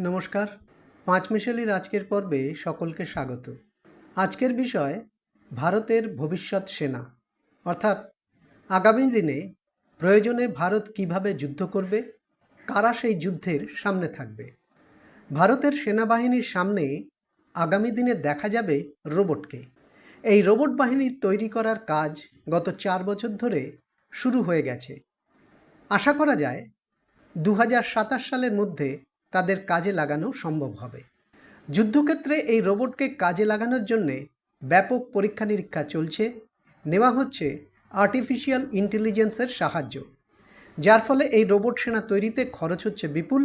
নমস্কার। পাঁচ মিশালির আজকের পর্বে সকলকে স্বাগত। আজকের বিষয় ভারতের ভবিষ্যৎ সেনা। অর্থাৎ আগামী দিনে প্রয়োজনে ভারত কীভাবে যুদ্ধ করবে, কারা সেই যুদ্ধের সামনে থাকবে। ভারতের সেনাবাহিনীর সামনে আগামী দিনে দেখা যাবে রোবটকে। এই রোবট বাহিনীর তৈরি করার কাজ গত চার বছর ধরে শুরু হয়ে গেছে। আশা করা যায় দু হাজার সাতাশ সালের মধ্যে তাদের কাজে লাগানো সম্ভব হবে। যুদ্ধক্ষেত্রে এই রোবটকে কাজে লাগানোর জন্যে ব্যাপক পরীক্ষা নিরীক্ষা চলছে। নেওয়া হচ্ছে আর্টিফিশিয়াল ইন্টেলিজেন্সের সাহায্য। যার ফলে এই রোবট সেনা তৈরিতে খরচ হচ্ছে বিপুল।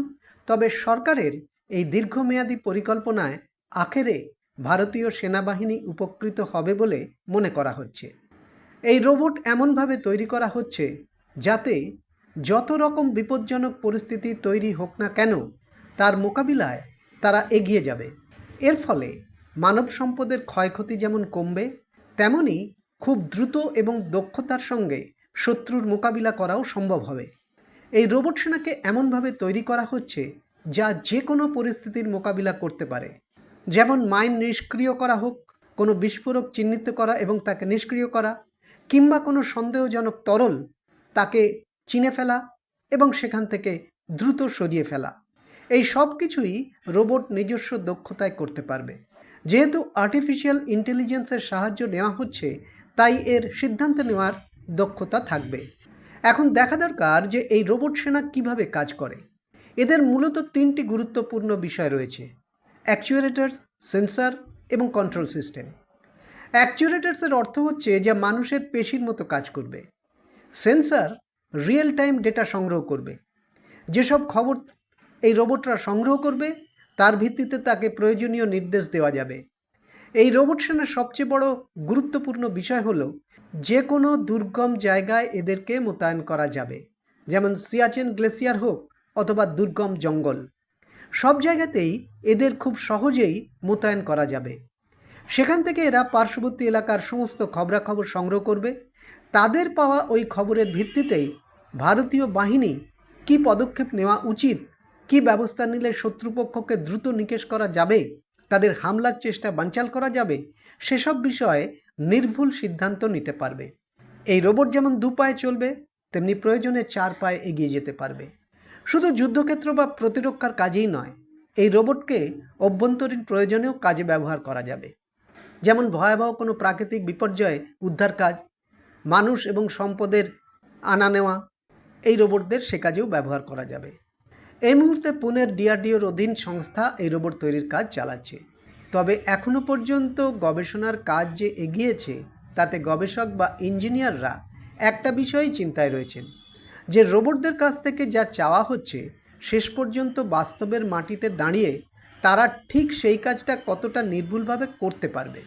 তবে সরকারের এই দীর্ঘমেয়াদী পরিকল্পনায় আখেরে ভারতীয় সেনাবাহিনী উপকৃত হবে বলে মনে করা হচ্ছে। এই রোবট এমনভাবে তৈরি করা হচ্ছে যাতে যত রকম বিপজ্জনক পরিস্থিতি তৈরি হোক না কেন তার মোকাবিলায় তারা এগিয়ে যাবে। এর ফলে মানব সম্পদের ক্ষয়ক্ষতি যেমন কমবে, তেমনি খুব দ্রুত এবং দক্ষতার সঙ্গে শত্রুর মোকাবিলা করাও সম্ভব হবে। এই রোবট সেনাকে এমনভাবে তৈরি করা হচ্ছে যা যে কোনো পরিস্থিতির মোকাবিলা করতে পারে। যেমন মাইন নিষ্ক্রিয় করা হোক, কোনো বিস্ফোরক চিহ্নিত করা এবং তাকে নিষ্ক্রিয় করা, কিংবা কোনো সন্দেহজনক তরল তাকে চিনে ফেলা এবং সেখান থেকে দ্রুত সরিয়ে ফেলা। এই সব কিছুই রোবট নিজস্ব দক্ষতায় করতে পারবে। যেহেতু আর্টিফিশিয়াল ইন্টেলিজেন্সের সাহায্য নেওয়া হচ্ছে, তাই এর সিদ্ধান্ত নেওয়ার দক্ষতা থাকবে। এখন দেখা দরকার যে এই রোবট সেনা কীভাবে কাজ করে। এদের মূলত তিনটি গুরুত্বপূর্ণ বিষয় রয়েছে। অ্যাকচুয়েটার্স সেন্সার এবং কন্ট্রোল সিস্টেম অ্যাকচুয়েটার্সের অর্থ হচ্ছে যা মানুষের পেশির মতো কাজ করবে। সেন্সার রিয়েল টাইম ডেটা সংগ্রহ করবে। যেসব খবর এই রোবটরা সংগ্রহ করবে, তার ভিত্তিতে তাকে প্রয়োজনীয় নির্দেশ দেওয়া যাবে। এই রোবট সেনার সবচেয়ে বড় গুরুত্বপূর্ণ বিষয় হলো যে কোনো দুর্গম জায়গায় এদেরকে মোতায়েন করা যাবে। যেমন সিয়াচেন গ্লেসিয়ার হোক অথবা দুর্গম জঙ্গল। সব জায়গাতেই এদের খুব সহজেই মোতায়েন করা যাবে। সেখান থেকে এরা পার্শ্ববর্তী এলাকার সমস্ত খবরাখবর সংগ্রহ করবে। তাদের পাওয়া ওই খবরের ভিত্তিতেই ভারতীয় বাহিনী কী পদক্ষেপ নেওয়া উচিত কী ব্যবস্থা নিলে শত্রুপক্ষকে দ্রুত নিকেশ করা যাবে? তাদের হামলার চেষ্টা বানচাল করা যাবে? সেসব বিষয়ে নির্ভুল সিদ্ধান্ত নিতে পারবে। এই রোবট যেমন দু পায়ে চলবে, তেমনি প্রয়োজনে চার পায়ে এগিয়ে যেতে পারবে। শুধু যুদ্ধক্ষেত্র বা প্রতিরক্ষার কাজেই নয়, এই রোবটকে অভ্যন্তরীণ প্রয়োজনেও কাজে ব্যবহার করা যাবে। যেমন ভয়াবহ কোনো প্রাকৃতিক বিপর্যয়ে উদ্ধার কাজ, মানুষ এবং সম্পদের আনা নেওয়া, এই রোবটদের সে কাজেও ব্যবহার করা যাবে। এই মুহূর্তে পুনের ডিআরডিওর অধীন সংস্থা এই রোবট তৈরির কাজ চালাচ্ছে। তবে এখনও পর্যন্ত গবেষণার কাজ যে এগিয়েছে, তাতে গবেষক বা ইঞ্জিনিয়াররা একটা বিষয়েই চিন্তায় রয়েছেন। যে রোবটদের কাছ থেকে যা চাওয়া হচ্ছে, শেষ পর্যন্ত বাস্তবের মাটিতে দাঁড়িয়ে তারা ঠিক সেই কাজটা কতটা নির্ভুলভাবে করতে পারবে,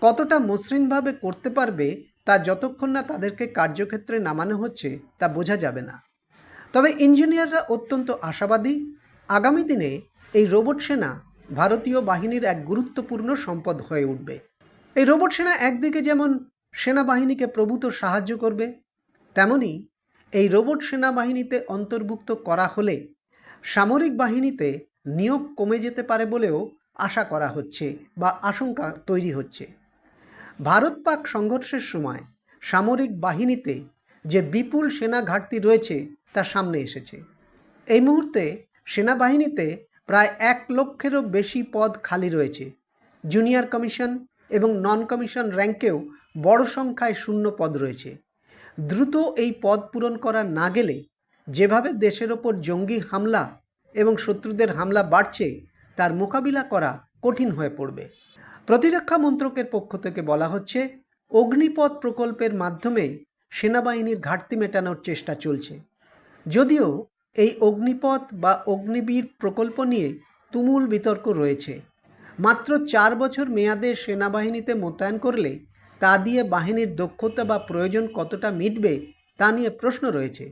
কতটা মসৃণভাবে করতে পারবে, তা যতক্ষণ না তাদেরকে কার্যক্ষেত্রে নামানো হচ্ছে, তা বোঝা যাবে না। তবে ইঞ্জিনিয়াররা অত্যন্ত আশাবাদী। আগামী দিনে এই রোবট সেনা ভারতীয় বাহিনীর এক গুরুত্বপূর্ণ সম্পদ হয়ে উঠবে। এই রোবট সেনা একদিকে যেমন সেনাবাহিনীকে প্রভূত সাহায্য করবে, তেমনি এই রোবট সেনাবাহিনীতে অন্তর্ভুক্ত করা হলে সামরিক বাহিনীতে নিয়োগ কমে যেতে পারে বলেও আশা করা হচ্ছে বা আশঙ্কা তৈরি হচ্ছে। ভারত পাক সংঘর্ষের সময় সামরিক বাহিনীতে যে বিপুল সেনা ঘাটতি রয়েছে তা সামনে এসেছে। এই মুহূর্তে সেনাবাহিনীতে প্রায় এক লক্ষেরও বেশি পদ খালি রয়েছে। জুনিয়র কমিশন এবং নন কমিশন র্যাঙ্কেও বড় সংখ্যায় শূন্য পদ রয়েছে। দ্রুত এই পদ পূরণ করা না গেলে যেভাবে দেশের ওপর জঙ্গি হামলা এবং শত্রুদের হামলা বাড়ছে, তার মোকাবিলা করা কঠিন হয়ে পড়বে। প্রতিরক্ষা মন্ত্রকের পক্ষ থেকে বলা হচ্ছে, অগ্নিপথ প্রকল্পের মাধ্যমে সেনাবাহিনীর ঘাটতি মেটানোর চেষ্টা চলছে। যদিও এই অগ্নিপথ বা অগ্নিবীর প্রকল্প নিয়ে তুমুল বিতর্ক রয়েছে। মাত্র চার বছর মেয়াদে সেনাবাহিনীতে মোতায়েন করলে তা দিয়ে বাহিনীর দক্ষতা বা প্রয়োজন কতটা মিটবে তা নিয়ে প্রশ্ন রয়েছে।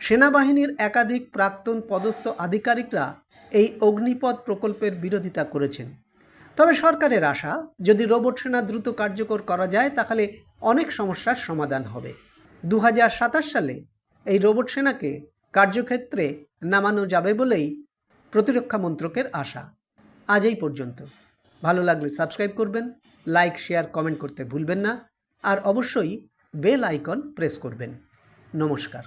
সেনাবাহিনীর একাধিক প্রাক্তন পদস্থ আধিকারিকরা এই অগ্নিপথ প্রকল্পের বিরোধিতা করেছেন। তবে সরকারের আশা, যদি রোবট সেনা দ্রুত কার্যকর করা যায়, তাহলে অনেক সমস্যার সমাধান হবে। দু হাজার সাতাশ সালে এই রোবট সেনাকে কার্যক্ষেত্রে নামানো যাবে বলেই প্রতিরক্ষা মন্ত্রকের আশা। আজ এই পর্যন্ত। ভালো লাগলে সাবস্ক্রাইব করবেন, লাইক, শেয়ার, কমেন্ট করতে ভুলবেন না, আর অবশ্যই বেল আইকন প্রেস করবেন। নমস্কার।